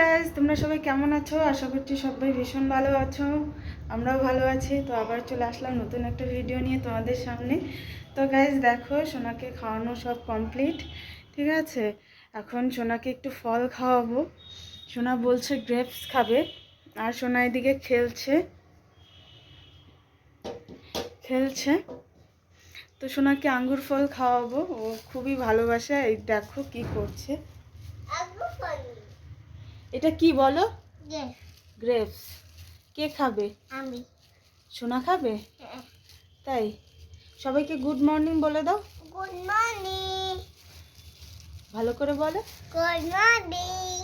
Guys তোমরা সবাই কেমন আছো? আশা করছি সবাই ভীষণ ভালো আছো। আমরাও ভালো আছি। তো আবার চলে আসলাম নতুন একটা ভিডিও নিয়ে তোমাদের সামনে। তো গাইজ দেখো, সোনাকে খাওয়ানো সব কমপ্লিট ঠিক আছে? এখন সোনাকে একটু ফল খাওয়াবো। সোনা বলছে গ্রেপস খাবে, আর সোনা এদিকে খেলছে। খেলছে। তো সোনাকে আঙ্গুর ফল খাওয়াবো। ও খুবই ভালোবাসে। এই দেখো কি করছে। এটা কি বলো? গ্রেপস কে খাবে? আমি। সোনা খাবে? তাই? সবাইকে গুড মর্নিং বলে দাও। গুড মর্নিং ভালো করে বলো। গুড মর্নিং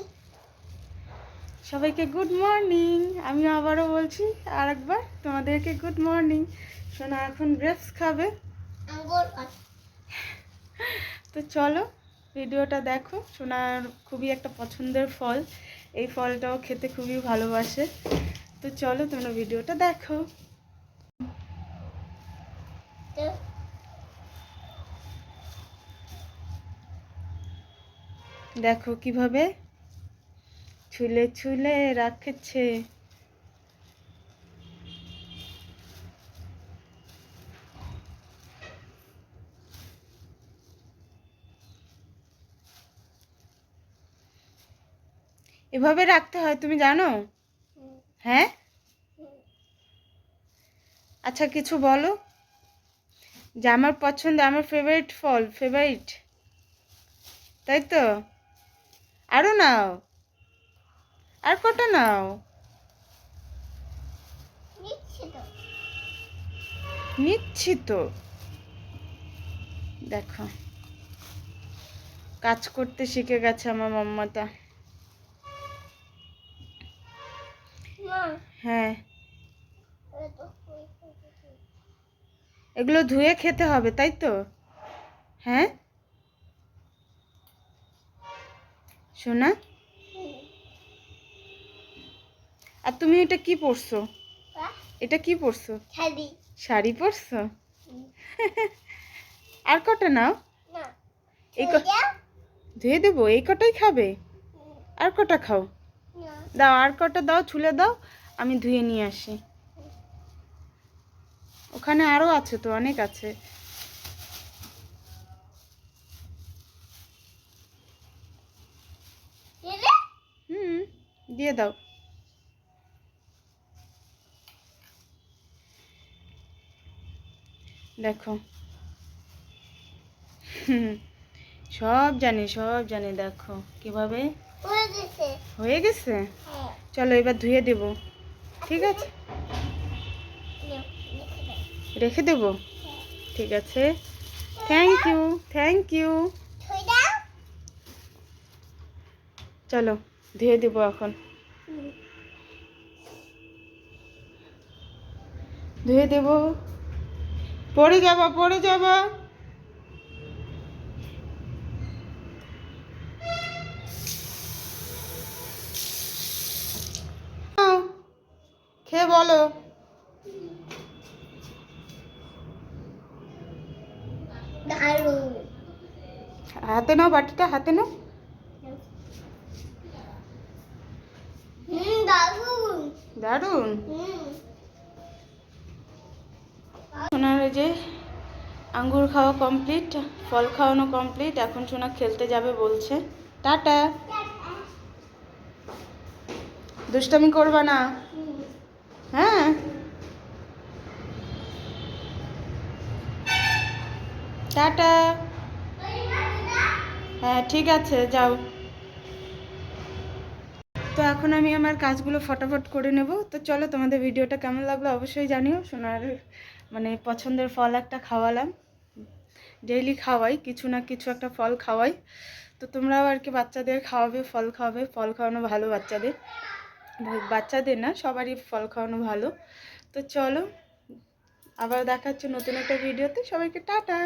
সবাইকে গুড মর্নিং আমি আবারও বলছি আর একবার তোমাদেরকে গুড মর্নিং সোনা এখন গ্রেপস খাবে। তো চলো ভিডিওটা দেখো। সোনার খুবই একটা পছন্দের ফল। এই ফলটাও খেতে খুবই ভালোবাসে। তো চলো তোমরা ভিডিওটা দেখো। দেখো কীভাবে ছুলে ছুলে রাখছে। এভাবে রাখতে হয় তুমি জানো? হ্যাঁ? আচ্ছা কিছু বলো। যে আমার পছন্দ আমার ফেভারিট ফল ফেভারিট তাই তো? আরও নাও। আর কটা নাও? নিচ্ছি তো নিচ্ছি তো দেখো। কাজ করতে শিখে গেছে আমার মাম্মাটা। হ্যাঁ। এগুলো ধুয়ে খেতে হবে তাই তো? হ্যাঁ? শোনা আর তুমি এটা কি পরছো? এটা কি পরছো? খালি শাড়ি পরছো? আর কটা নাও? এই ধুয়ে দেবো এই কটাই খাবে? আর কটা খাও? দাও আর কটা দাও ছুলে দাও আমি ধুয়ে নিয়ে আসি। ওখানে আরও আছে তো অনেক আছে। হুম দিয়ে দাও। দেখো। সব জানি সব জানি দেখো কীভাবে হয়ে গেছে হয়ে গেছে? হ্যাঁ। চলো এবার ধুয়ে দেব। ঠিক আছে? রেখে। দেব? ঠিক আছে। থ্যাংক ইউ থ্যাংক ইউ চলো ধুয়ে দেবো এখন। ধুয়ে দেব। পড়ে যাবা পড়ে যাবা নাও, খেয়ে বলো। হাতে নাও বাটিটা হাতে নাও। হুম সোনার যে আঙ্গুর খাওয়া কমপ্লিট ফল খাওয়ানো কমপ্লিট এখন সোনা খেলতে যাবে বলছে। টাটা। দুষ্টামি করবা না। হ্যাঁ। টাটা। হ্যাঁ ঠিক আছে, যাও। তো এখন আমি আমার কাজগুলো ফটাফট করে নেব। তো চলো, তোমাদের ভিডিওটা কেমন লাগল অবশ্যই জানিও। সোনার মানে পছন্দের ফল একটা খাওয়ালাম। ডেইলি খাওয়াই, কিছু না কিছু একটা ফল খাওয়াই। তো তোমরাও আর কি বাচ্চাদের খাওয়াবে, ফল খাওয়াবে। ফল খাওয়ানো ভালো বাচ্চাদের। বাচ্চাদের না, সবারই ফল খাওয়ানো ভালো। তো চলো, আবার দেখা নতুন একটা ভিডিওতে সবাইকে টাটা।